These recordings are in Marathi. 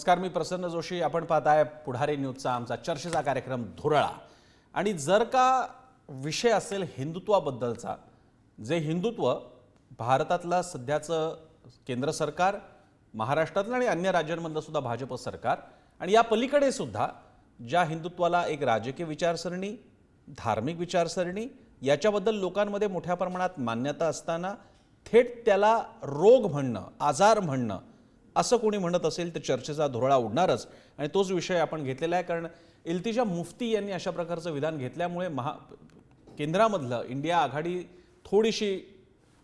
नमस्कार मी प्रसन्न जोशी. आपण पाहताय पुढारी न्यूजचा आमचा चर्चेचा कार्यक्रम धुरळा. आणि जर का विषय असेल हिंदुत्वाबद्दलचा जे हिंदुत्व भारतातलं सध्याचं केंद्र सरकार महाराष्ट्रातलं आणि अन्य राज्यांमधलं सुद्धा भाजप सरकार आणि या पलीकडे सुद्धा ज्या हिंदुत्वाला एक राजकीय विचारसरणी धार्मिक विचारसरणी याच्याबद्दल लोकांमध्ये मोठ्या प्रमाणात मान्यता असताना थेट त्याला रोग म्हणणं आजार म्हणणं असं कोणी म्हणत असेल तर चर्चेचा धुरळा उडणारच. आणि तोच विषय आपण घेतलेला आहे कारण इल्तिजा मुफ्ती यांनी अशा प्रकारचं विधान घेतल्यामुळे महा केंद्रामधलं इंडिया आघाडी थोडीशी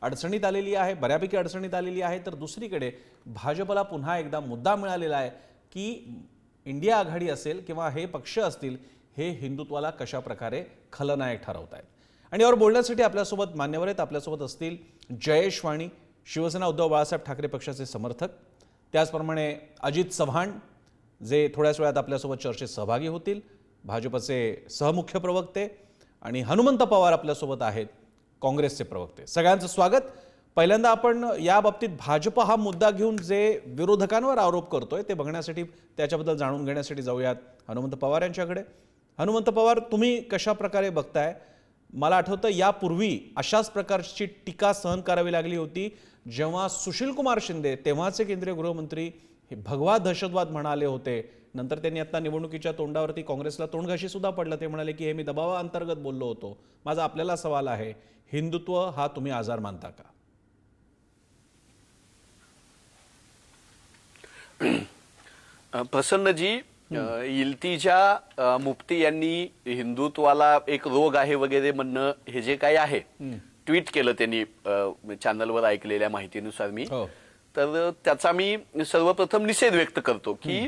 अडचणीत आलेली आहे बऱ्यापैकी अडचणीत आलेली आहे. तर दुसरीकडे भाजपला पुन्हा एकदा मुद्दा मिळालेला आहे की इंडिया आघाडी असेल किंवा हे पक्ष असतील हे हिंदुत्वाला कशा प्रकारे खलनायक ठरवत आहेत? आणि यावर बोलण्यासाठी आपल्यासोबत मान्यवर आहेत. आपल्यासोबत असतील जयेश वाणी शिवसेना उद्धव बाळासाहेब ठाकरे पक्षाचे समर्थक त्याचप्रमाणे अजित चव्हाण जे थोड्याच वेळात आपल्यासोबत चर्चेत सहभागी होतील भाजपचे सहमुख्य प्रवक्ते आणि हनुमंत पवार आपल्यासोबत आहेत काँग्रेसचे प्रवक्ते. सगळ्यांचं स्वागत. पहिल्यांदा आपण या बाबतीत भाजप हा मुद्दा घेऊन जे विरोधकांवर आरोप करतोय ते बघण्यासाठी त्याच्याबद्दल जाणून घेण्यासाठी जाऊयात हनुमंत पवार यांच्याकडे. हनुमंत पवार तुम्ही कशा प्रकारे बघताय? मला आठवतं यापूर्वी अशाच प्रकारची टीका सहन करावी लागली होती. जेव्हा सुशील कुमार शिंदे तेव्हाचे केंद्रीय गृहमंत्री हे भगवा दहशतवाद म्हणाले होते. नंतर त्यांनी आता निवडणुकीच्या तोंडावरती काँग्रेसला तोंडघाशी सुद्धा पडलं. ते म्हणाले की हे मी दबावाअंतर्गत बोललो होतो. माझा आपल्याला सवाल आहे हिंदुत्व हा तुम्ही आजार मानता का? प्रसन्नजी इल्तिजा मुफ्ती यांनी हिंदुत्वाला एक रोग आहे वगैरे म्हणणं हे जे काही आहे ट्विट केलं त्यांनी चॅनलवर ऐकलेल्या माहितीनुसार मी. हो. तर त्याचा मी सर्वप्रथम निषेध व्यक्त करतो की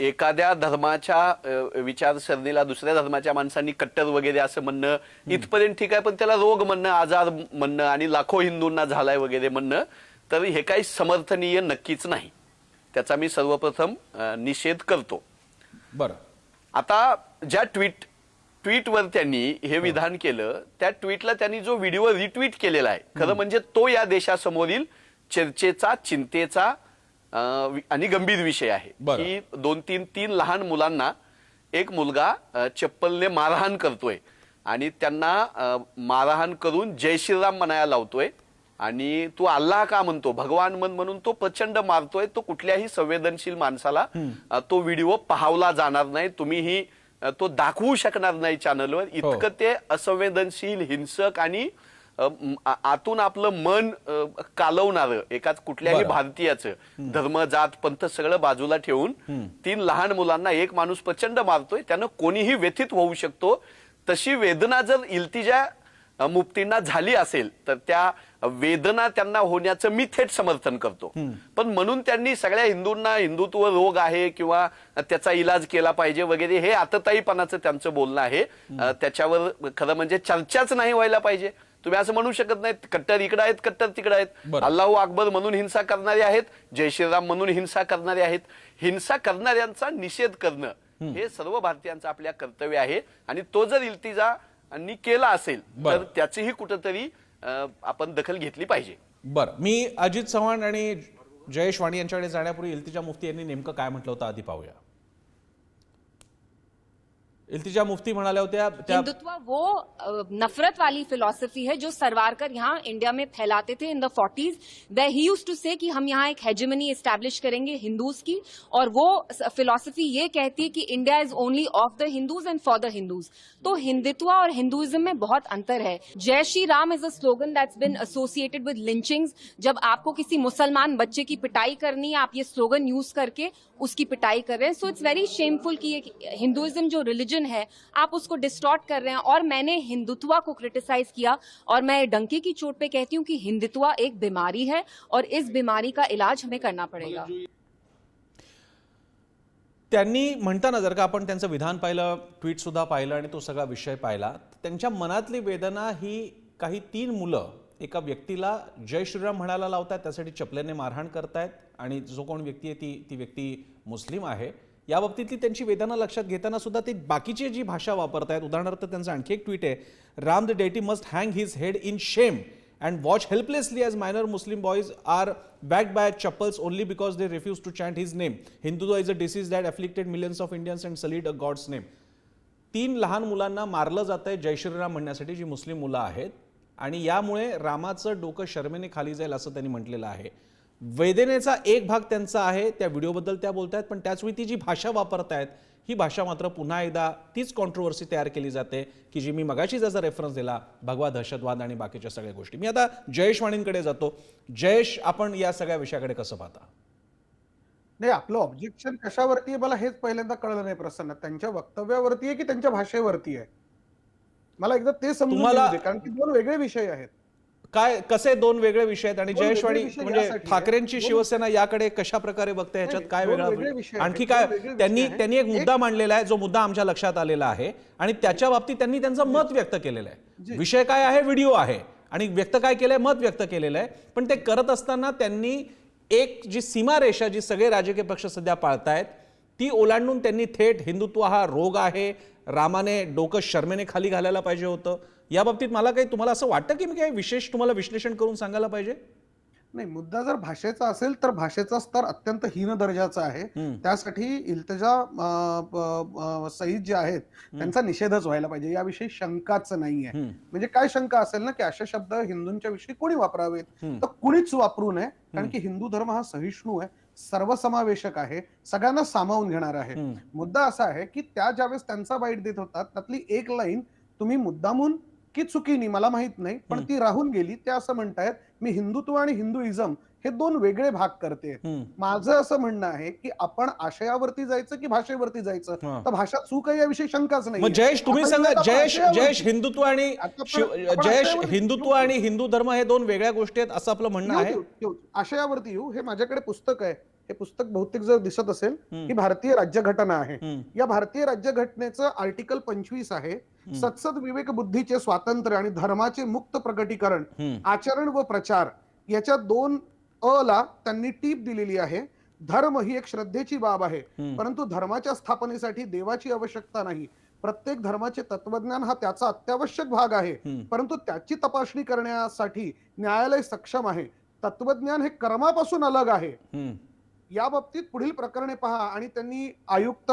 एखाद्या धर्माच्या विचारसरणीला दुसऱ्या धर्माच्या माणसांनी कट्टर वगैरे असं म्हणणं इथपर्यंत ठीक आहे पण त्याला रोग म्हणणं आजार म्हणणं आणि लाखो हिंदूंना झालाय वगैरे म्हणणं तर हे काही समर्थनीय नक्कीच नाही. त्याचा मी सर्वप्रथम निषेध करतो. बरं. आता ज्या ट्विट ट्विटवर त्यांनी हे विधान केलं. त्या ट्विटला त्यांनी जो व्हिडिओ रिट्विट केलेला आहे खरं म्हणजे तो या देशासमोरील चर्चेचा चिंतेचा आणि गंभीर विषय आहे. की दोन तीन तीन लहान मुलांना एक मुलगा चप्पलने मारहाण करतोय आणि त्यांना मारहाण करून जय श्रीराम म्हणायला लावतोय आणि तू अल्लाह का म्हणतो भगवान मन म्हणून तो प्रचंड मारतोय तो कुठल्याही संवेदनशील माणसाला तो व्हिडिओ पाहावला जाणार नाही. तुम्हीही अ, तो दाखवू शकणार नाही चॅनलवर इतकं ते असंवेदनशील हिंसक आणि आतून आपलं मन कालवणारं एकाच कुठल्याही. भारतीयाचं धर्म जात पंथ सगळं बाजूला ठेवून तीन लहान मुलांना एक माणूस प्रचंड मारतोय. त्यानं कोणीही व्यथित होऊ शकतो. तशी वेदना जर इल्तिजा मुफ्तींना झाली असेल तर त्या वेदना त्यांना होण्याचं मी थेट समर्थन करतो. पण म्हणून त्यांनी सगळ्या हिंदूंना हिंदुत्व रोग आहे किंवा त्याचा इलाज केला पाहिजे वगैरे हे आतताईपणाचं त्यांचं बोलणं आहे. त्याच्यावर खरं म्हणजे चर्चाच नाही व्हायला पाहिजे. तुम्ही असं म्हणू शकत नाहीत कट्टर इकडे आहेत कट्टर तिकडे आहेत. अल्लाहू अकबर म्हणून हिंसा करणारे आहेत जय श्रीराम म्हणून हिंसा करणारे आहेत. हिंसा करणाऱ्यांचा निषेध करणं हे सर्व भारतीयांचं आपल्या कर्तव्य आहे आणि तो जर इल्तिजा नी केला असेल तर बरं. त्याचीही कुठंतरी अं, आपण दखल घेतली पाहिजे. बरं. मी अजित चव्हाण आणि जयेश वाणी यांच्याकडे जाण्यापूर्वी इल्तिजा मुफ्ती यांनी नेमकं काय म्हटलं होतं आधी पाहूया. इल्तिजा मुफ्ती म्हणाल्या होत्या हिंदुत्व वो नफरत वाली फिलोसफी है जो सरवारकर यहाँ इंडिया में फैलाते थे इन द फोर्टीज वे ही यूज़ टू से कि हम यहाँ एक हेजमनी एस्टैब्लिश करेंगे हिंदूज की, और वो फिलोसफी ये कहती है कि India is only of the Hindus and for the Hindus तो हिंदुत्व और हिंदुइज्म में बहुत अंतर है। Jai Shri Ram is a slogan that's been associated with lynchings जब आपको किसी मुसलमान बच्चे की पिटाई करनी है, आप ये स्लोगन यूज़ करके उसकी पिटाई कर रहे हैं। सो इट्स वेरी शेमफुल कि हिंदुइज्म जो रिलीजन है आप उसको डिस्टॉर्ट कर रहे हैं और मैंने हिंदुत्व को क्रिटिसाइज किया और मैं डंके की चोट पे कहती हूँ कि हिंदुत्व एक बीमारी है और इस बीमारी का इलाज हमें करना पड़ेगा। त्यांनी म्हणताना जर का आपण त्यांचं विधान पाहिलं ट्विट सुद्धा पाहिलं आणि तो सगळा विषय पाहिला त्यांच्या मनातली वेदना ही काही तीन मुलं एका व्यक्तीला जय श्रीराम म्हणायला लावतात त्यासाठी चपलेने मारहाण करतायत आणि जो कोण व्यक्ती आहे ती ती व्यक्ती मुस्लिम आहे. या बाबतीतली त्यांची वेदना लक्षात घेताना सुद्धा ते बाकीचे जी भाषा वापरत आहेत उदाहरणार्थ त्यांचं आणखी एक ट्विट आहे Ram the deity must hang his head in shame and watch helplessly as minor Muslim boys are back by chappals only because they refuse to chant his name. Hindu is a disease that afflicted millions of Indians and sullied a god's name. तीन लहान मुलांना मारलं जात आहे जय श्रीराम म्हणण्यासाठी जी मुस्लिम मुलं आहेत आणि यामुळे रामाचं डोकं शर्मेने खाली जाईल असं त्यांनी म्हटलेलं आहे. वेदनेचा एक भाग त्यांचा आहे त्या व्हिडिओबद्दल त्या बोलत आहेत पण त्याचवेळी ती जी भाषा वापरत आहेत ही भाषा मात्र पुन्हा एकदा तीच कॉन्ट्रोवर्सी तयार केली जाते की जी मी मगाशी जसा रेफरन्स दिला भगवा दहशतवाद आणि बाकीच्या सगळ्या गोष्टी. मी आता जयेश वाणींकडे जातो. जयेश आपण या सगळ्या विषयाकडे कसं पाहता? नाही आपलं ऑब्जेक्शन कशावरती आहे? मला हेच पहिल्यांदा कळलं नाही प्रसन्न. त्यांच्या वक्तव्यावरती आहे की त्यांच्या भाषेवरती आहे? मला एकदा ते समजून कारण की दोन वेगळे विषय आहेत. काय कसे दोन वेगळे विषय आहेत आणि दोन जयेश वेगळे वाणी विषय म्हणजे. ठाकरेंची शिवसेना याकडे कशा प्रकारे बघते ह्याच्यात काय वेगळा. आणखी काय त्यांनी. त्यांनी एक मुद्दा मांडलेला आहे जो मुद्दा आमच्या लक्षात आलेला आहे आणि त्याच्या बाबतीत त्यांनी त्यांचं मत व्यक्त केलेलं आहे. विषय काय आहे व्हिडिओ आहे आणि व्यक्त काय केलंय मत व्यक्त केलेलं आहे पण ते करत असताना त्यांनी एक जी सीमारेषा जी सगळे राजकीय पक्ष सध्या पाळतायत ती ओलांडून त्यांनी थेट हिंदुत्व हा रोग आहे रामाने डोकं शर्मेने खाली घालायला पाहिजे होतं या बाबतीत मला काही तुम्हाला असं वाटतं की मी काही विशेष तुम्हाला विश्लेषण करून सांगायला पाहिजे? नाही मुद्दा जर भाषेचा असेल तर भाषेचा स्तर अत्यंत हीन दर्जाचा आहे. त्यासाठी इल्तजा सईद जे आहेत त्यांचा निषेधच व्हायला पाहिजे. याविषयी शंकाच नाहीये. म्हणजे काय शंका असेल ना की असे शब्द हिंदूंच्या विषयी कोणी वापरावेत? तर कुणीच वापरू नये कारण की हिंदू धर्म हा सहिष्णू आहे सर्वसमावेशक आहे सगळ्यांना सामावून घेणार आहे. मुद्दा असा आहे की त्या ज्यावेळेस त्यांचा बाईट देत होतात त्यातली एक लाईन तुम्ही मुद्दामून की चुकीनी मला माहीत नाही पण ती राहून गेली. ते असं म्हणतायत मी हिंदुत्व आणि हिंदुइझम हे दोन वेगळे भाग करते. माझं असं म्हणणं आहे की आपण आशयावरती जायचं की भाषेवरती जायचं. तर भाषा चूक आहे याविषयी शंकाच नाही जयेश तुम्ही सांगा जयेश जयेश हिंदुत्व आणि जयेश हिंदुत्व. आणि हिंदू धर्म हे दोन वेगळ्या गोष्टी आहेत असं आपलं म्हणणं आहे? आशयावरती येऊ हे माझ्याकडे पुस्तक आहे. हे पुस्तक बहुतेक जर दिसत असेल ही भारतीय राज्यघटना आहे. या भारतीय राज्यघटनेचं आर्टिकल पंचवीस आहे. सत्सद विवेक बुद्धीचे स्वातंत्र्य आणि धर्माचे मुक्त प्रकटीकरण हम्म. आचरण व प्रचार याच्या दोन अ ला त्यांनी टीप दिलेली आहे. धर्म ही एक श्रद्धेची बाब आहे. परंतु धर्माच्या स्थापनेसाठी देवाची आवश्यकता नाही. प्रत्येक धर्माचे तत्वज्ञान हा त्याचा अत्यावश्यक भाग आहे. परंतु त्याची तपासणी करण्यासाठी न्यायालय सक्षम आहे. तत्वज्ञान हे कर्मापासून अलग आहे. या बाबतीत पुढील प्रकरणे पहा आणि त्यांनी आयुक्त.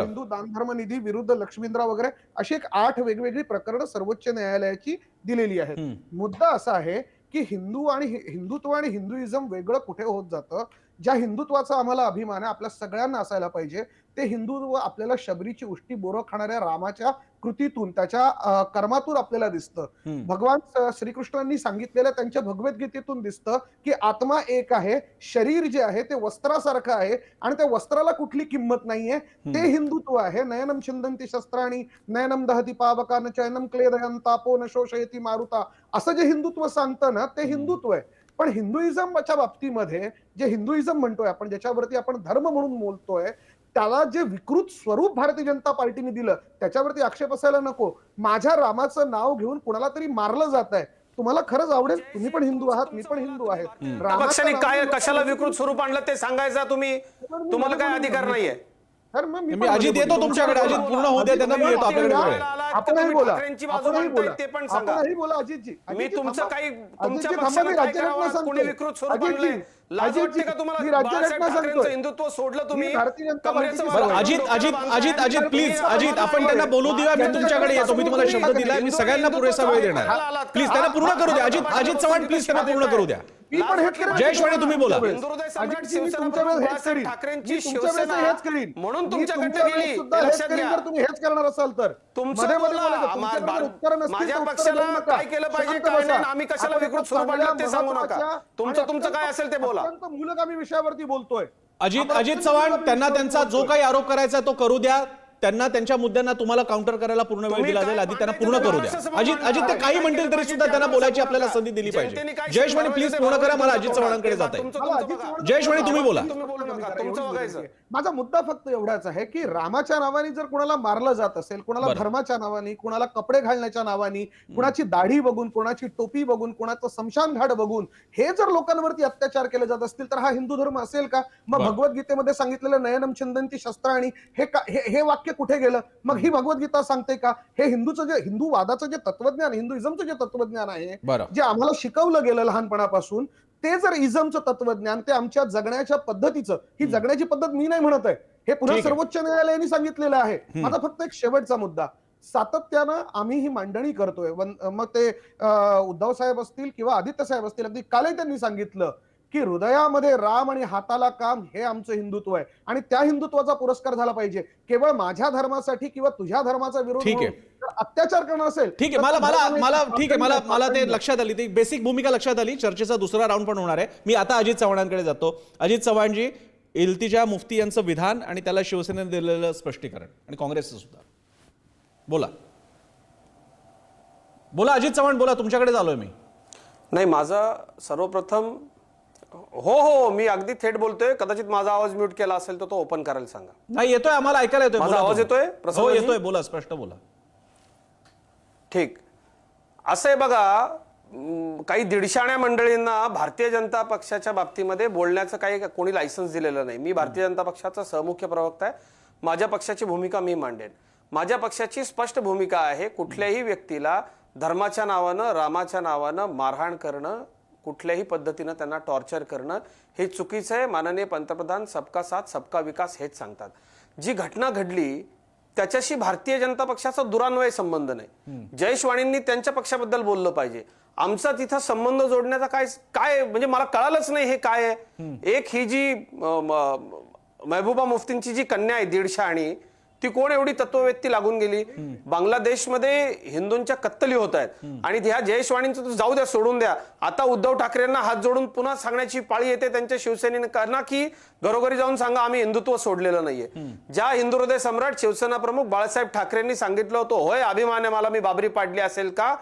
हिंदू दानधर्म निधी विरुद्ध लक्ष्मींद्रा वगैरे अशी एक आठ वेगवेगळी प्रकरणं सर्वोच्च न्यायालयाची दिलेली आहेत. मुद्दा असा आहे की हिंदू आणि हिंदुत्व आणि हिंदुइझम वेगळं कुठे होत जातं ज्या हिंदुत्वाचा आम्हाला अभिमान आहे आपल्या सगळ्यांना असायला पाहिजे ते हिंदुत्व आपल्याला शबरीची उष्टी बोरं खाणाऱ्या रामाच्या कृतीतून त्याच्या कर्मातून आपल्याला दिसतं. भगवान श्रीकृष्णांनी सांगितलेल्या त्यांच्या भगवद्गीतेतून दिसतं की आत्मा एक आहे शरीर जे आहे ते वस्त्रासारखं आहे आणि त्या वस्त्राला कुठली किंमत नाहीये. ते हिंदुत्व आहे. नयनम छिंदंती शस्त्राणी नयनम दहती पावकान चयनम क्लेदयन तापो न शोषयती मारुता. असं जे हिंदुत्व सांगतं ना ते हिंदुत्व आहे. पण हिंदुइझमच्या बाबतीमध्ये जे हिंदुइझम म्हणतोय आपण ज्याच्यावरती आपण धर्म म्हणून बोलतोय त्याला जे विकृत स्वरूप भारतीय जनता पार्टीने दिलं त्याच्यावरती आक्षेप असायला नको. माझ्या रामाचं नाव घेऊन कुणाला तरी मारलं जात आहे. तुम्हाला खरंच आवडेल? तुम्ही पण हिंदू आहात मी पण हिंदू आहे. पक्षाने काय कशाला विकृत स्वरूप आणलं ते सांगायचं तुम्ही? तुम्हाला काय अधिकार नाहीये? मग मी अजित येतो. तुमच्याकडे अजित पूर्ण होऊ दे त्यांना मी येतो आपल्याकडे वेळ आहे. आपणही बोला ठाकरेंची बाजू आपणही मांडतायत बोला ते पण सांगा. आपणही बोला अजितजी मी अजितजी तुमचं थांबा. काही अजितजी तुमच्या थांबा, पक्षानं मी काय राज्यघटना करावं सांगतोय. कोणी विकृत स्वरूप अजितजी, आणलंय लाज वाटते अजितजी, का तुम्हाला मी बाळासाहेब राज्यघटना ठाकरेंचं सांगतोय. हिंदुत्व सोडलं तुम्ही मी भारतीय जनता कमरेचं पार्टीची- अजित अजित. अजित अजित प्लीज अजित आपण त्यांना बोलू देऊया मी तुमच्याकडे येतो मी तुम्हाला शब्द दिलाय मी सगळ्यांना पुरेसा वेळ देणार प्लीज त्यांना पूर्ण करू द्या अजित अजित चव्हाण प्लीज त्यांना पूर्ण करू द्या मी पण हेच करेन. जयेश वाणी, तुम्ही बोला. हिंदुहृदय सम्राट अजितजी, मी शिवसेना तुमच्या प्रमुख वेळेस हेच बाळासाहेब करीन. ठाकरेंची मी तुमच्या वेळेस शिवसेना हेच करीन. म्हणून मी तुमच्या वेळेस गेली सुद्धा हे हेच लक्षात करीन घ्या जर तुम्ही हेच करणार असाल तर तुमचं मध्ये मध्ये बोला. बोलायचं. मा- तुमच्याकडे मा- उत्तरं नसतील तर माझ्या उत्तरं पक्षाला देऊ नका. काय केलं पाहिजे, शांत काय नाही, बसा. आणि आम्ही कशाला आपण विकृत एका स्वरूप आणलं चांगल्या ते सांगू नका. महत्त्वाच्या तुमचं- आणि तुमचं काय असेल ते बोला. अत्यंत मूलगामी विषयावरती बोलतोय अजित आपण अजित अत्यंत चव्हाण मूलगामी त्यांना त्यांचा जो बोलतोय. काही आरोप करायचा आहे तो करू द्या त्यांना त्यांच्या मुद्द्यांना तुम्हाला काउंटर करायला पूर्ण वेळ दिला जाईल आधी त्यांना पूर्ण करू द्या अजित अजित ते. काही म्हणतील तरी सुद्धा त्यांना बोलायची आपल्याला. संधी दिली पाहिजे जयेश वाणी शिकवलं प्लीज पूर्ण करा मला. अजित चव्हाणांकडे जात आहे जयेश वाणी, तुम्ही बोला. माझा मुद्दा फक्त एवढाच आहे की रामाच्या नावाने जर कुणाला मारलं जात असेल कुणाला. धर्माच्या नावाने कुणाला कपडे घालण्याच्या नावाने कुणाची दाढी बघून कुणाची टोपी बघून कुणाचं समशान घाट बघून हे जर लोकांवरती अत्याचार केले जात असतील तर हा हिंदू धर्म असेल का मग. भगवद्गीतेमध्ये सांगितलेलं नयनम छिंदंती शस्त्राणी हे का- हे हे वाक्य कुठे गेलं? मग ही भगवद्गीता सांगते का? हे हिंदूचं जे हिंदू वादाचं जे तत्वज्ञान हिंदुइझमचं जे तत्वज्ञान आहे जे आम्हाला शिकवलं गेलं लहानपणापासून ते जर इझमचं तत्वज्ञान ते आमच्या जगण्याच्या पद्धतीचं ही जगण्याची पद्धत मी नाही म्हणत आहे. हे पुन्हा. सर्वोच्च न्यायालयाने सांगितलेलं आहे. माझा फक्त एक शेवटचा मुद्दा. सातत्यानं आम्ही ही मांडणी करतोय. मग ते उद्धव साहेब असतील किंवा आदित्य साहेब असतील अगदी कालही त्यांनी सांगितलं की हृदयामध्ये राम आणि हाताला काम हे आमचं हिंदुत्व आहे. आणि त्या हिंदुत्वाचा पुरस्कार झाला पाहिजे. केवळ माझ्या धर्मासाठी किंवा तुझ्या धर्माचा विरोध ठीक आहे. अत्याचार करणं असेल ठीक आहे. मला मला मला ठीक आहे. मला मला ते लक्षात आली. ती बेसिक भूमिका लक्षात आली. चर्चेचा दुसरा राऊंड पण होणार आहे. मी आता अजित चव्हाणांकडे जातो. अजित चव्हाणजी इल्तिजा मुफ्ती यांचं विधान आणि त्याला शिवसेनेने दिलेलं स्पष्टीकरण आणि काँग्रेसचं सुद्धा. बोला. बोला अजित चव्हाण बोला. तुमच्याकडे आलोय मी. नाही माझं सर्वप्रथम हो हो मी अगदी थेट बोलतोय. कदाचित माझा आवाज म्यूट केला असेल तर तो ओपन करायला सांगा. नाही येतोय आम्हाला ऐकायला येतोय. माझा बोला आवाज तुम्ही. येतोय, हो? येतोय बोला स्पष्ट बोला. ठीक. असं आहे बघा काही दीडशाण्या मंडळींना भारतीय जनता पक्षाच्या बाबतीमध्ये बोलण्याचं काही कोणी लायसन्स दिलेलं नाही. मी भारतीय जनता पक्षाचा सहमुख्य प्रवक्ता आहे. माझ्या पक्षाची भूमिका मी मांडेन. माझ्या पक्षाची स्पष्ट भूमिका आहे कुठल्याही व्यक्तीला धर्माच्या नावानं रामाच्या नावानं मारहाण करणं कुठल्याही पद्धतीनं त्यांना टॉर्चर करणं हे चुकीचं आहे. माननीय पंतप्रधान सबका साथ सबका विकास हेच सांगतात. जी घटना घडली त्याच्याशी भारतीय जनता पक्षाचा दुरान्वय संबंध नाही. जयेश वाणींनी त्यांच्या पक्षाबद्दल बोललं पाहिजे. आमचा तिथं संबंध जोडण्याचा काय काय म्हणजे मला कळालंच नाही हे काय आहे. एक ही जी महबूबा मुफ्तींची जी कन्या आहे दीडशे आणि ती कोण एवढी तत्ववेत्ती लागून गेली? बांगलादेशमध्ये हिंदूंच्या कत्तली होत आहेत. आणि ह्या जयशवाणींचं तू जाऊ द्या सोडून द्या. आता उद्धव ठाकरेंना हात जोडून पुन्हा सांगण्याची पाळी येते त्यांच्या शिवसेनेने. करणार की घरोघरी जाऊन सांगा आम्ही हिंदुत्व सोडलेलं नाहीये. ज्या हिंदू हृदय सम्राट शिवसेना प्रमुख बाळासाहेब ठाकरेंनी सांगितलं होतं होय अभिमान आहे मला मी बाबरी पाडली असेल का?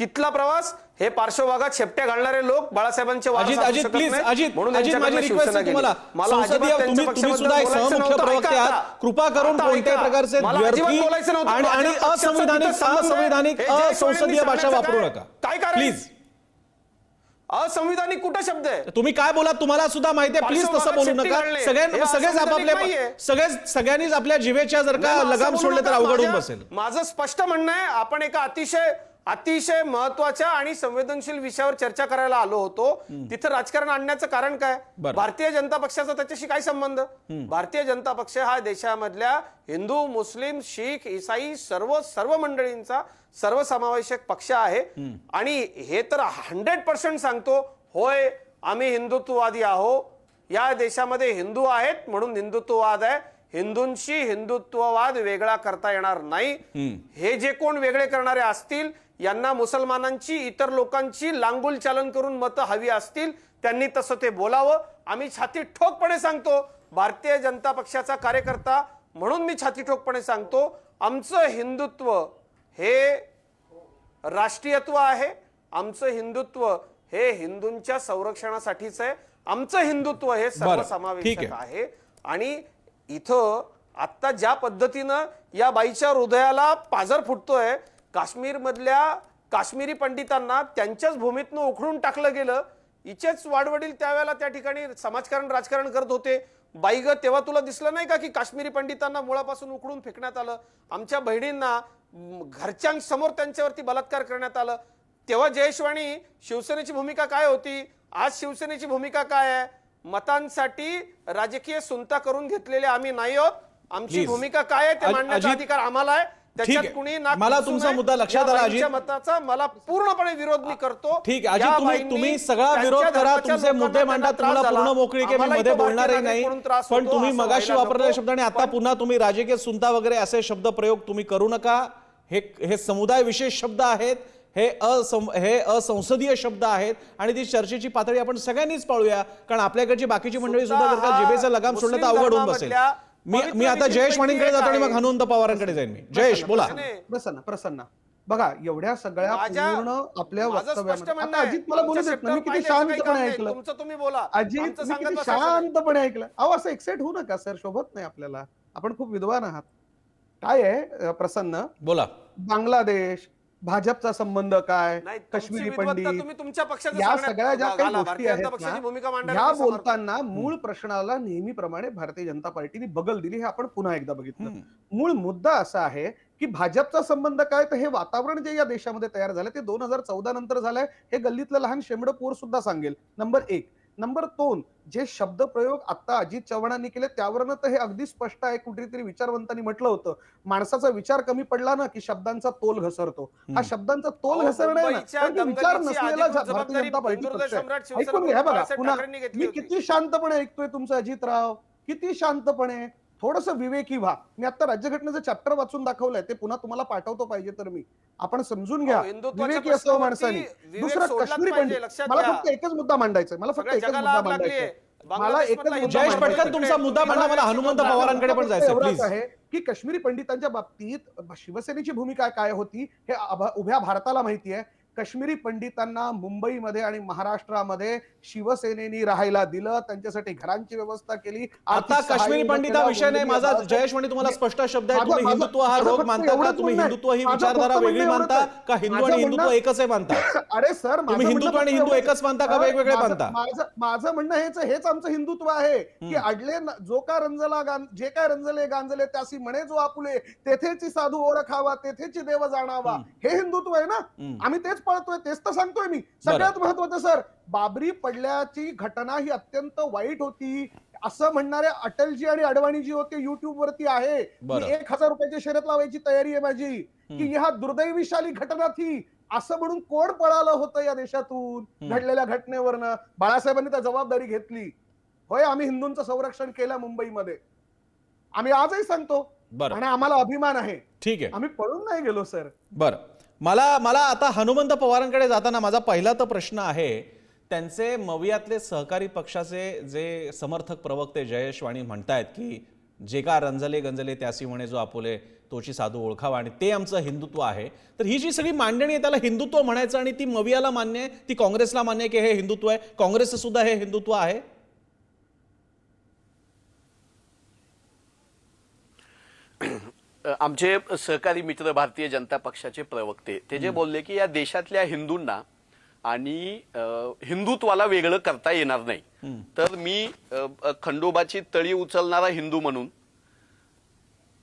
तिथला प्रवास हे पार्श्वभागात शेपट्या घालणारे लोक बाळासाहेबांचे अजित अजित प्लीज. अजित अजित माझी रिक्वेस्ट आहे. तुम्हाला संसदीय तुम्ही तुम्ही सुद्धा एक सहमुख्य प्रवक्ते. आहात कृपा करून कोणत्याही. प्रकारचे नव्हतं. आणि असंविधानिक. असंविधानिक असंसदीय भाषा वापरू नका काय? प्लीज असंविधानिक कुठं शब्द आहे तुम्ही काय बोला तुम्हाला सुद्धा माहिती आहे प्लीज तसं बोलू नका. सगळ्यांना सगळेच नाहीये. सगळेच सगळ्यांनीच आपल्या जिभेच्या जर का लगाम सोडले तर. अवघड होऊन बसेल माझं स्पष्ट म्हणणं आहे आपण एका अतिशय अतिशय महत्त्वाच्या आणि संवेदनशील विषयावर चर्चा करायला आलो होतो. तिथं राजकारण आणण्याचं कारण काय. भारतीय जनता पक्षाचा त्याच्याशी काय संबंध? भारतीय जनता पक्ष हा देशामधल्या हिंदू मुस्लिम शीख इसाई सर्व सर्व मंडळींचा सर्वसमावेशक पक्ष आहे. आणि हे तर हंड्रेड पर्सेंट सांगतो होय आम्ही हिंदुत्ववादी आहो. या देशामध्ये हिंदू आहेत म्हणून हिंदुत्ववाद आहे. हिंदूंशी हिंदुत्ववाद वेगळा करता येणार नाही. हे जे कोण वेगळे करणारे असतील यांना मुसलमानांची इतर लोकांची लांगुल चालन करून मतं हवी असतील त्यांनी तसं ते बोलावं आम्ही छाती ठोकपणे सांगतो भारतीय जनता पक्षाचा कार्यकर्ता म्हणून मी छाती ठोकपणे सांगतो आमचं हिंदुत्व हे राष्ट्रीयत्व आहे आमचं हिंदुत्व हे हिंदूंच्या संरक्षणासाठीच आहे आमचं हिंदुत्व हे सर्वसमावेशक आहे. आणि इथं आता ज्या पद्धतीनं या बाईच्या हृदयाला पाझर फुटतोय काश्मीर मधल्या काश्मीरी पंडितांना त्यांच्याच भूमीतनं उखडून टाकलं गेलं. हिचेच वाडवडील त्यावेळेला त्या ठिकाणी समाजकारण राजकारण करत होते. बाई ग तेव्हा तुला दिसलं नाही का की काश्मीरी पंडितांना मुळापासून उखडून फेकण्यात आलं? आमच्या बहिणींना घरच्यांसमोर त्यांच्यावरती बलात्कार करण्यात आलं. तेव्हा जयेशवाणी शिवसेनेची भूमिका काय होती? आज शिवसेनेची भूमिका काय आहे? मतांसाठी राजकीय सुनता करून घेतलेले आम्ही नाही आहोत आमची. भूमिका काय आहे ते मांडण्याचा अधिकार आम्हाला आहे. त्याच्यात. कुणी मला तुमचा. मुद्दा लक्षात आला, अजित. मताचा मला पूर्णपणे विरोध मी करतो ठीक आहे अजित तुम्ही तुम्ही सगळा विरोध करा तुमचे मुद्दे मांडा तुम्हाला पूर्ण. मोकळी की मी मध्ये बोलणारही नाही पण तुम्ही मगाशी वापरलेले. शब्द आणि आता पुन्हा तुम्ही राजकीय सुनता वगैरे असे शब्द प्रयोग तुम्ही करू नका हे हे समुदाय विशेष शब्द आहेत हे असं हे असंसदीय शब्द आहेत आणि ती चर्चेची पातळी आपण सगळ्यांनीच पाळूया कारण आपल्याकडची बाकीची मंडळी सुद्धा जर का सुद्धा जिभेचं लगाम सोडलं तर मुस्लिम अवघड होऊन बसेल मी मी आता जयेश वाणींकडे जातो आणि मग. हनुमंत पवारांकडे जाईन मी. जयेश बोला. प्रसन्न प्रसन्न बघा एवढ्या सगळ्या पूर्ण आपल्या वक्तव्यामध्ये. अजित मला बोलू देत ना मी किती शांतपणे. ऐकलं. तुमचं तुम्ही बोला. अजित मी सांगत किती. शांतपणे ऐकलं. अहो असं एक्साइट होऊ नका सर शोभत नाही आपल्याला. आपण खूप विद्वान आहात. काय आहे प्रसन्न? बोला. बांगलादेश भाजपचा संबंध काय? काश्मीरी पंडित. तुम्ही तुमच्या पक्षाचं या सगळ्या ज्या काही. गोष्टी भारतीय आहेत समर्थ. बोलताना मूळ प्रश्नाला नेहमीप्रमाणे भारतीय जनता पार्टीने बगल दिली हे आपण पुन्हा एकदा बघितलं. मूळ मुद्दा असा आहे की भाजपचा संबंध काय? तर हे वातावरण जे या देशामध्ये तयार झालं ते दोन हजार चौदा नंतर झालंय. हे गल्लीतलं लहान शेंबड पोर सुद्धा सांगेल. नंबर एक. नंबर दोन जे शब्द प्रयोग आता अजित चव्हाणांनी केले त्यावरनं तर हे अगदी स्पष्ट आहे. कुठेतरी विचारवंतांनी म्हटलं होतं. माणसाचा विचार कमी पडला ना की शब्दांचा तोल घसरतो. हा शब्दांचा तोल घसरणे विचार नसलेला भारतीय जनता पार्टी पक्ष ऐकून घ्या बघा पुन्हा मी. किती शांतपणे ऐकतोय तुमचं अजितराव. किती शांतपणे थोडस विवेकी व्हा. मी आता राज्यघटनेचं चॅप्टर वाचून दाखवलंय. ते पुन्हा तुम्हाला पाठवतो पाहिजे तर मी. आपण समजून घ्या. विवेकी असावं प्रश्नावरती माणसाने. दुसरा काश्मीरी पंडित. लक्षात मला. फक्त एकच मुद्दा मांडायचा आहे. मला फक्त एकच मुद्दा मांडायचा. मला एकच जयेश पटकन तुमचा मुद्दा मांडा मला हनुमंत पवारांकडे पण जायचं आहे. की काश्मीरी पंडितांच्या बाबतीत शिवसेनेची भूमिका काय होती हे उभ्या भारताला माहिती आहे. काश्मीरी पंडितांना मुंबईमध्ये आणि महाराष्ट्रामध्ये शिवसेनेनी राहायला दिलं त्यांच्यासाठी घरांची व्यवस्था केली. आता काश्मीरी पंडित हा विषय नाही. माझा जयेश म्हणे तुम्हाला स्पष्ट शब्द आहे. तुम्ही हिंदुत्व हा रोग मानता का? तुम्ही. हिंदुत्व ही विचारधारा वेगळी मानता का. हिंदू आणि हिंदुत्व एकच आहे मानता. अरे सर तुम्ही हिंदुत्व आणि हिंदू एकच मानता का? वेगवेगळे मानता? माझं माझं म्हणणं हेच हेच आमचं हिंदुत्व आहे की अडले जो का रंजला गां- जे काय रंजले गांजले त्यासी म्हणे जो आपुले तेथेची साधू ओळखावा तेथेची देव जाणावा. हे हिंदुत्व आहे ना? आम्ही तेच पळतोय तेच तर सांगतोय मी. सगळ्यात महत्वाचं सर बाबरी पडल्याची घटना ही अत्यंत वाईट होती. असं म्हणणारे अटलजी आणि अडवाणीजी होते युट्यूब वरती आहे. मी एक हजार रुपयाची शर्यत लावायची तयारी आहे माझी की ह्या दुर्दैवीशाली घटना थी असं म्हणून कोण पळालं होतं या देशातून घडलेल्या घटनेवरनं? बाळासाहेबांनी त्या जबाबदारी घेतली. होय आम्ही हिंदूंचं संरक्षण केलं मुंबईमध्ये. आम्ही आजही सांगतो. आणि आम्हाला अभिमान आहे. ठीक आहे. आम्ही पळून नाही गेलो सर. बरं. मला मला आता हनुमंत पवारांकडे जाताना माझा पहिला तर प्रश्न आहे त्यांचे मवियातले सहकारी पक्षाचे जे समर्थक प्रवक्ते जयेश वाणी म्हणतायत की जे का रंजले गंजले त्यासी म्हणे जो आपुले तोची साधू ओळखावा आणि ते आमचं हिंदुत्व आहे. तर ही जी सगळी मांडणी आहे त्याला हिंदुत्व म्हणायचं आणि ती मवियाला मान्य आहे ती काँग्रेसला मान्य आहे की हे हिंदुत्व आहे? काँग्रेसचं सुद्धा हे हिंदुत्व आहे? आमचे सहकारी मित्र भारतीय जनता पक्षाचे प्रवक्ते ते जे बोलले की या देशातल्या हिंदूंना आणि हिंदुत्वाला वेगळं करता येणार नाही. तर मी खंडोबाची तळी उचलणारा हिंदू म्हणून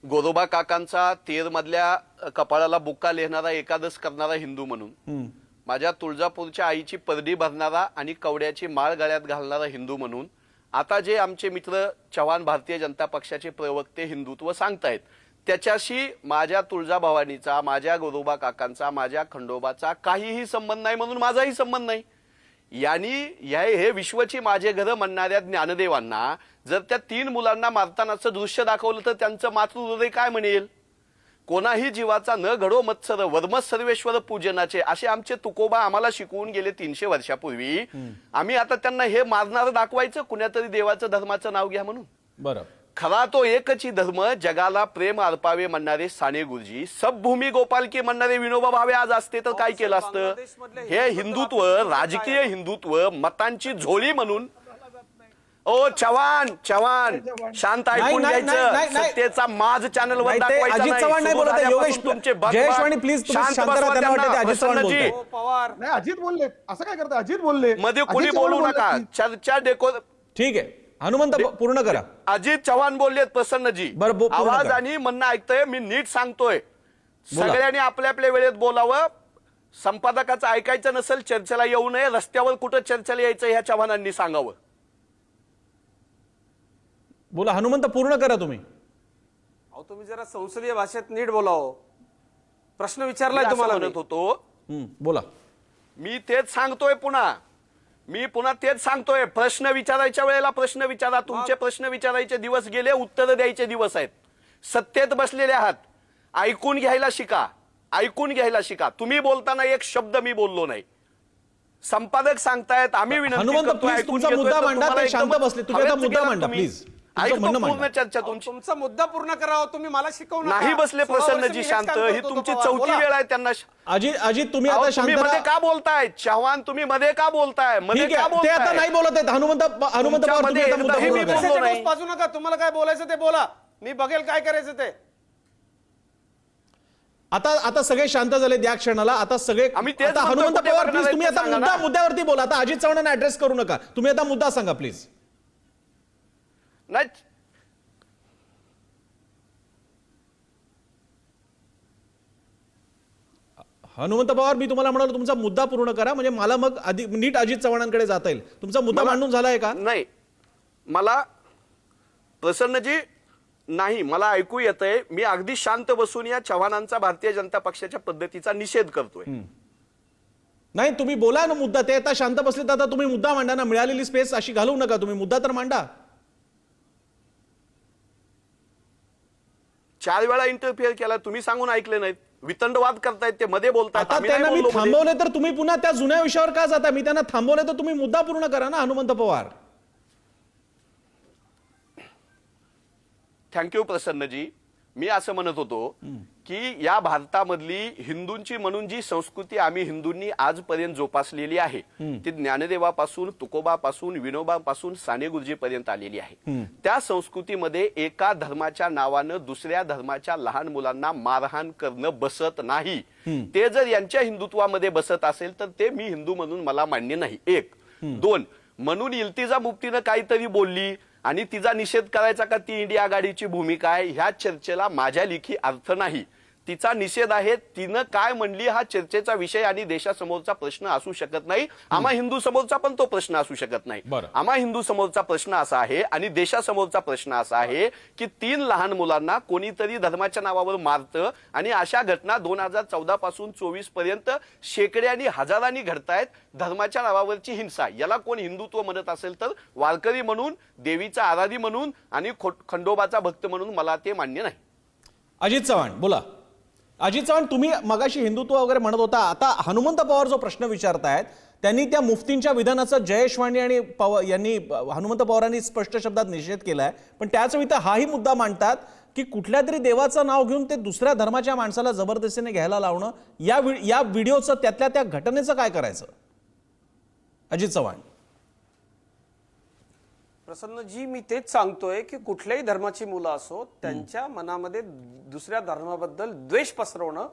गोरोबा काकांचा तेर मधल्या कपाळाला बुक्का लिहिणारा एकादश करणारा हिंदू म्हणून माझ्या तुळजापूरच्या आईची परडी भरणारा आणि कवड्याची माळ गळ्यात घालणारा हिंदू म्हणून आता जे आमचे मित्र चव्हाण भारतीय जनता पक्षाचे प्रवक्ते हिंदुत्व सांगतायत त्याच्याशी माझ्या तुळजाभवानीचा माझ्या गोरोबा काकांचा माझ्या खंडोबाचा काहीही संबंध नाही म्हणून माझाही संबंध नाही. यांनी या हे विश्वची माझे घर म्हणणाऱ्या ज्ञानदेवांना जर त्या तीन मुलांना मारतानाचं दृश्य दाखवलं तर त्यांचं मातृहृदय काय म्हणेल? कोणाही जीवाचा न घडो मत्सर वर्मस सर्वेश्वर पूजनाचे असे आमचे तुकोबा आम्हाला शिकवून गेले तीनशे वर्षापूर्वी. आम्ही आता त्यांना हे मारणार दाखवायचं कुण्यातरी देवाचं धर्माचं नाव घ्या म्हणून. बरं. खरा तो एकची धर्म जगाला प्रेम अर्पावे म्हणणारे साने गुरुजी. सबभूमी गोपालकी म्हणणारे विनोबा भावे आज असते तर काय केलं असतं? हे हिंदू हिंदुत्व राजकीय? हिंदुत्व मतांची झोळी म्हणून. ओ चव्हाण चव्हाण. शांत ऐकून घ्यायचं. सत्तेचा माज चॅनल वर अजित चव्हाण नाही बोलत योगेश तुमचे तुम्ही शांत. हो, पवार. नाही अजित बोलले. असं काय करता अजित बोलले. मध्ये कोणी बोलू नका. चर्चा डेको ठीक आहे. हनुमंत पूर्ण करा. अजित चव्हाण बोललेत प्रसन्नजी. पूर्ण आवाज. आणि म्हणणं ऐकतोय मी नीट सांगतोय. सगळ्यांनी आपल्या आपल्या वेळेत बोलावं. संपादकाचं ऐकायचं नसेल चर्चेला येऊ नये. रस्त्यावर कुठं चर्चेला यायचं ह्या चव्हाणांनी सांगावं. बोला हनुमंत पूर्ण करा तुम्ही. अहो तुम्ही जरा संसदीय भाषेत नीट बोलाव. प्रश्न विचारलाय तुम्हाला म्हणत. होतो. हम्म, बोला. मी तेच सांगतोय पुन्हा. मी पुन्हा तेच सांगतोय प्रश्न विचारायच्या वेळेला प्रश्न विचारा. तुमचे प्रश्न विचारायचे दिवस गेले उत्तर द्यायचे दिवस आहेत. सत्तेत बसलेले आहात. ऐकून घ्यायला शिका. ऐकून घ्यायला शिका. तुम्ही बोलताना एक शब्द मी बोललो नाही. संपादक सांगतायत आम्ही विनंती ऐकून घेतोय, मुद्दा मांडा, शांत बसले. मुद्दा मांडा, तुम्ही. तुमचं ऐकतो म्हणणं पूर्ण मांडा. चर्चा अहो, तुमची. तुमचा मुद्दा पूर्ण करावा तुम्ही मला शिकवू नका. नाही बसले प्रसन्नजी शांत. ही तुमची. चौथी. वेळ आहे त्यांना अजित अजित तुम्ही आता शांत मध्ये. का बोलताय? चव्हाण तुम्ही मध्ये का बोलताय? मध्ये का आता नाही बोलत आहेत. हनुमंत हनुमंत पवार पाजू नका तुम्हाला काय बोलायचं ते बोला. मी बघेल काय करायचं ते. आता आता सगळे शांत झाले त्या क्षणाला. आता सगळे हनुमंत पवार प्लीज तुम्ही आता सांगा मुद्दा ना. मुद्द्यावरती बोला. आता अजित चव्हाणांना ऍड्रेस करू नका. तुम्ही आता मुद्दा सांगा प्लीज नाही हनुमंत पवार मी तुम्हाला म्हणालो तुमचा मुद्दा पूर्ण करा. म्हणजे मला मग आधी नीट अजित चव्हाणांकडे जाता येईल. तुमचा मुद्दा मांडून झालाय का? नाही. मला प्रसन्नजी नाही मला ऐकू येतंय. मी अगदी शांत बसून या चव्हाणांचा भारतीय जनता पक्षाच्या पद्धतीचा निषेध करतोय. नाही तुम्ही बोला ना मुद्दा. ते आता शांत बसले तर आता तुम्ही मुद्दा मांडा ना. मिळालेली स्पेस अशी घालवू नका. तुम्ही मुद्दा तर मांडा. चार वेळा इंटरफिअर केला तुम्ही सांगून ऐकले नाहीत. वितंडवाद करतायत ते मध्ये आता नाही त्यांना मी. थांबवले तर तुम्ही पुन्हा त्या जुन्या विषयावर का जाता मी त्यांना थांबवले तर तुम्ही मुद्दा पूर्ण करा ना Hanumant Pawar. Thank you Prasannaji. मी असं म्हणत होतो की या भारतामधली हिंदूंची म्हणून जी संस्कृती आम्ही हिंदूंनी आजपर्यंत जोपासलेली आहे ती ज्ञानदेवापासून तुकोबापासून विनोबापासून साने गुरुजीपर्यंत आलेली आहे. त्या संस्कृतीमध्ये एका धर्माच्या नावानं दुसऱ्या धर्माच्या लहान मुलांना मारहाण करणं बसत नाही. ते जर यांच्या हिंदुत्वामध्ये बसत असेल तर ते मी हिंदू म्हणून मला मान्य नाही. एक. दोन. म्हणून इल्तिजा मुफ्तीनं काहीतरी बोलली आणि तिचा निषेध करायचा का? ती इंडिया आघाडीची भूमिका आहे. ह्या चर्चेला माझ्या लिखी अर्थ नाही. तिचा निषेध आहे तिनं काय म्हणली हा चर्चेचा विषय आणि देशासमोरचा प्रश्न असू शकत नाही. आम्हा हिंदू समोरचा पण तो प्रश्न असू शकत नाही. आम्हा हिंदू समोरचा प्रश्न असा आहे आणि देशासमोरचा प्रश्न असा आहे की तीन लहान मुलांना कोणीतरी धर्माच्या नावावर मारतं आणि अशा घटना दोन हजार चौदा पासून चोवीसपर्यंत शेकड्यांनी हजारांनी घडतायत. धर्माच्या नावावरची हिंसा. याला कोण हिंदुत्व म्हणत असेल तर वारकरी म्हणून देवीचा आराधी म्हणून आणि खंडोबाचा भक्त म्हणून मला ते मान्य नाही. अजित चव्हाण बोला. अजित चव्हाण तुम्ही मगाशी हिंदुत्व वगैरे म्हणत होता. आता हनुमंत पवार जो प्रश्न विचारतायत त्यांनी त्या मुफ्तींच्या विधानाचा जयेश वाणी आणि पवार यांनी हनुमंत पवारांनी स्पष्ट शब्दात निषेध केलाय. पण त्याच वेळी हाही मुद्दा मांडतात की कुठल्या तरी देवाचं नाव घेऊन ते दुसऱ्या धर्माच्या माणसाला जबरदस्तीने घ्यायला लावणं या या व्हिडिओचं त्यातल्या त्या घटनेचं काय करायचं? अजित चव्हाण. प्रसन्नजी मी तेच सांगतोय की कुठल्याही धर्माची मुलं असो त्यांच्या मनामध्ये दुसऱ्या धर्माबद्दल द्वेष पसरवणं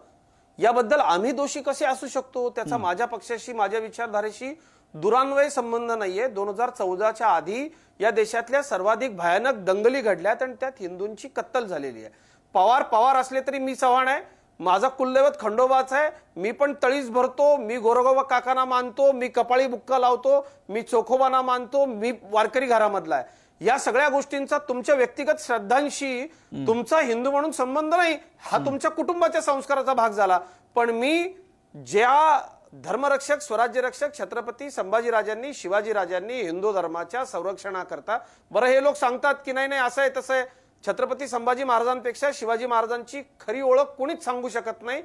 याबद्दल आम्ही दोषी कसे असू शकतो? त्याचा माझ्या पक्षाशी माझ्या विचारधारेशी दुरान्वय संबंध नाहीये. दोन हजार चौदाच्या आधी या देशातल्या सर्वाधिक भयानक दंगली घडल्यात आणि त्यात हिंदूंची कत्तल झालेली आहे. पवार पवार असले तरी मी चव्हाण आहे. माझा कुलदैवत खंडोबाच आहे. मी पण तळीच भरतो मी गोरगोबा काकांना मानतो मी कपाळी बुक्का लावतो मी चोखोबांना मानतो मी वारकरी घरामधला आहे. या सगळ्या गोष्टींचा तुमच्या व्यक्तिगत श्रद्धांशी तुमचा हिंदू म्हणून संबंध नाही हा तुमच्या कुटुंबाच्या संस्काराचा भाग झाला. पण मी ज्या धर्मरक्षक स्वराज्य रक्षक छत्रपती संभाजीराजांनी शिवाजीराजांनी हिंदू धर्माच्या संरक्षणाकरता बरं हे लोक सांगतात की नाही नाही असं आहे तसं आहे. छत्रपती संभाजी महाराजांपेक्षा शिवाजी महाराजांची खरी ओळख कोणीच सांगू शकत नाही.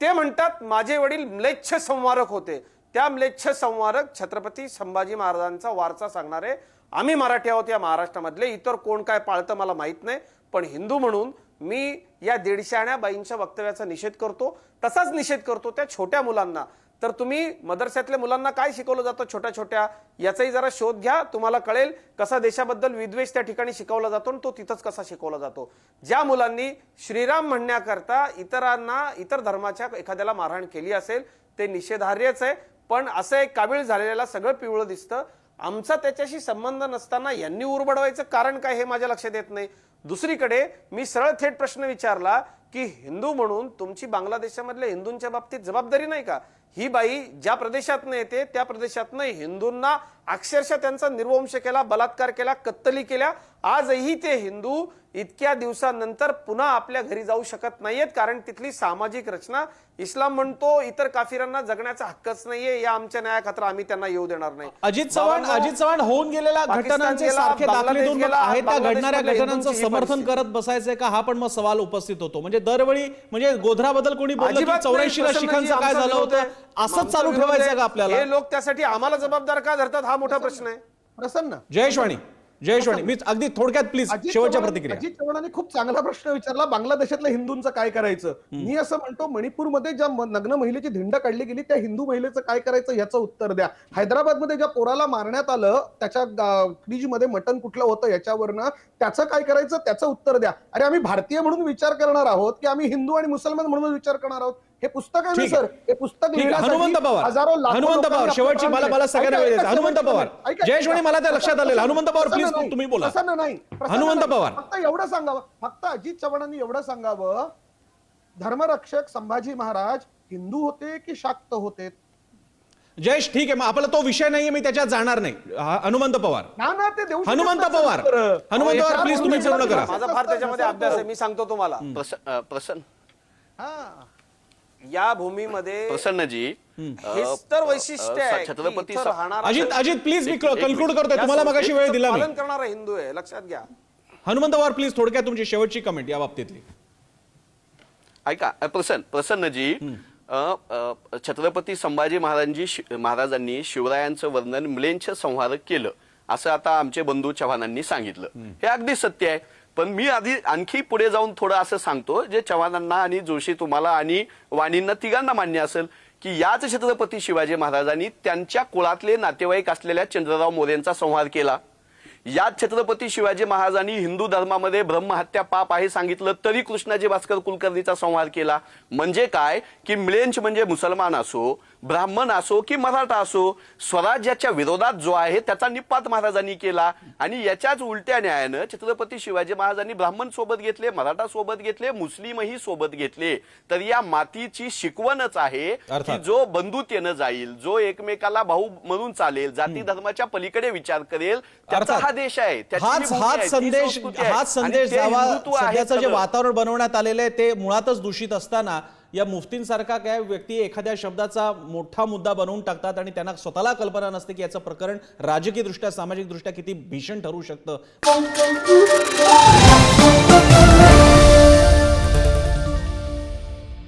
ते म्हणतात माझे वडील म्लेच्छ संवारक होते. त्या म्लेच्छ संवारक छत्रपती संभाजी महाराजांचा वारसा सांगणारे आम्ही मराठी आहोत या महाराष्ट्रामधले. इतर कोण काय पाळतं मला माहीत नाही. पण हिंदू म्हणून मी या दीडशाण्या बाईंच्या वक्तव्याचा निषेध करतो. तसाच निषेध करतो त्या छोट्या मुलांना. तर तुम्ही मदरशातल्या मुलांना काय शिकवलं जातं छोट्या छोट्या याचाही जरा शोध घ्या तुम्हाला कळेल कसा देशाबद्दल विद्वेष त्या ठिकाणी शिकवला जातो आणि तो तिथंच कसा शिकवला जातो. ज्या मुलांनी श्रीराम म्हणण्याकरता इतरांना इतर धर्माच्या एखाद्याला मारहाण केली असेल ते निषेधार्यच आहे. पण असं एक काबिळ झालेल्याला सगळं पिवळं दिसतं. आमचा त्याच्याशी संबंध नसताना यांनी उरबडवायचं कारण काय हे माझ्या लक्षात येत नाही. दुसरीकडे मी सरळ थेट प्रश्न विचारला की हिंदू म्हणून तुमची बांगलादेशामधल्या हिंदूंच्या बाबतीत जबाबदारी नाही का? ही बाई ज्या प्रदेशातनं येते त्या प्रदेशातनं हिंदूंना अक्षरशः त्यांचा निर्वंश केला बलात्कार केला कत्तली केल्या. आजही ते हिंदू इतक्या दिवसानंतर पुन्हा आपल्या घरी जाऊ शकत नाहीयेत कारण तिथली सामाजिक रचना इस्लाम म्हणतो इतर काफिरांना जगण्याचा हक्कच नाहीये या आमच्या न्यायाखातर आम्ही त्यांना येऊ देणार नाही. अजित चव्हाण अजित चव्हाण होऊन गेलेल्या घटनांचे सारखे दाखले देऊन आहे त्या घडणाऱ्या घटनांचं समर्थन. करत बसायचंय का? हा पण मग सवाल उपस्थित होतो. म्हणजे दरवेळी म्हणजे गोधराबद्दल कोणी बोललं की चौऱ्याऐंशी शिखांचं काय झालं होतं. असंच चालू ठेवायचं आहे. का आपल्याला? हे लोक त्यासाठी आम्हाला जबाबदार का धरतात? हा मोठा प्रश्न आहे. प्रसन्न. जयेश वाणी जयेश वाणी मी अगदी थोडक्यात प्लीज शेवटच्या प्रतिक्रिया. अजित चव्हाणांनी खूप चांगला प्रश्न विचारला बांगलादेशातल्या हिंदूंचं काय करायचं? मी असं म्हणतो मणिपूरमध्ये ज्या नग्न महिलेची धिंड काढली गेली त्या हिंदू महिलेचं काय करायचं याचं उत्तर द्या. हैदराबादमध्ये ज्या पोराला मारण्यात आलं त्याच्या फ्रीजमध्ये मटन कुठलं होतं याच्यावरनं त्याचं काय करायचं? त्याचं उत्तर द्या. अरे आम्ही भारतीय म्हणून विचार करणार आहोत की आम्ही हिंदू आणि मुसलमान म्हणून विचार करणार आहोत? हे पुस्तक आहे. सर? हे पुस्तक हनुमंत पवार. हनुमंत पवार. शेवटची मला. मला सगळ्यांना वेळ द्यायचा हनुमंत पवार. जयेश वाणी मला त्या लक्षात आलेलं. हनुमंत पवार प्लीज. तुम्ही बोला. प्रसन्न नाही. हनुमंत. पवार. फक्त एवढं सांगावं. फक्त अजित चव्हाणांनी एवढं सांगावं धर्मरक्षक संभाजी महाराज हिंदू होते की शाक्त होते? जयेश ठीक आहे. मग आपला तो विषय नाहीये मी त्याच्यात जाणार नाही. हनुमंत पवार. हनुमंत पवार. हनुमंत पवार, please तुम्ही पूर्ण करा. माझा फार त्याच्यामध्ये अभ्यास आहे. मी सांगतो तुम्हाला. प्रसन्न. हा. या भूमीमध्ये प्रसन्नजी हेच तर वैशिष्ट्य अ, आहे की छत्रपती इथं सा- राहणारा अजित अजित प्लीज मी कन्क्लूड. करतोय. या तुम्हाला मगाशी वेळ दिला मी पालन करणारा हिंदू आहे लक्षात घ्या. हनुमंत पवार प्लीज थोडक्यात तुमची शेवटची कमेंट या बाबतीतली. ऐका अ, प्रसन्न प्रसन्नजी अ, अ, छत्रपती संभाजी महाराजांनी शि- महाराजांनी शिवरायांचं वर्णन म्लेंछ संहार केलं असं आता आमचे बंधू चव्हाणांनी सांगितलं. हे अगदी सत्य आहे. पण मी आधी आणखी पुढे जाऊन थोडं असं सांगतो जे चव्हाणांना आणि जोशी तुम्हाला आणि वाणींना तिघांना मान्य असेल की याच छत्रपती शिवाजी महाराजांनी त्यांच्या कुळातले नातेवाईक असलेल्या चंद्रराव मोरेंचा संहार केला. याच छत्रपती शिवाजी महाराजांनी हिंदू धर्मामध्ये ब्रह्महत्या पाप आहे सांगितलं तरी कृष्णाजी भास्कर कुलकर्णीचा संहार केला म्हणजे काय की मिळेंच म्हणजे मुसलमान असो ब्राह्मण असो की मराठा असो स्वराज्याच्या विरोधात जो आहे त्याचा निपात महाराजांनी केला आणि याच्याच उलट्या न्यायानं छत्रपती शिवाजी महाराजांनी ब्राह्मण सोबत घेतले मराठा सोबत घेतले मुस्लिमही सोबत घेतले तर या मातीची शिकवणच आहे. की जो बंधुतेनं जाईल जो एकमेकाला भाऊ म्हणून चालेल जाती धर्माच्या पलीकडे विचार करेल त्याचा. हा देश आहे हाच हाच संदेश. हाच संदेश जावा सध्याचं जे. वातावरण बनवण्यात आलेलं आहे ते मुळातच दूषित असताना या मुफ्तींसारखा काय व्यक्ती एखाद्या शब्दाचा मोठा मुद्दा बनवून टाकतात आणि त्यांना स्वतःला कल्पना नसते की याचं प्रकरण राजकीय दृष्ट्या सामाजिक दृष्ट्या किती भीषण ठरू शकतं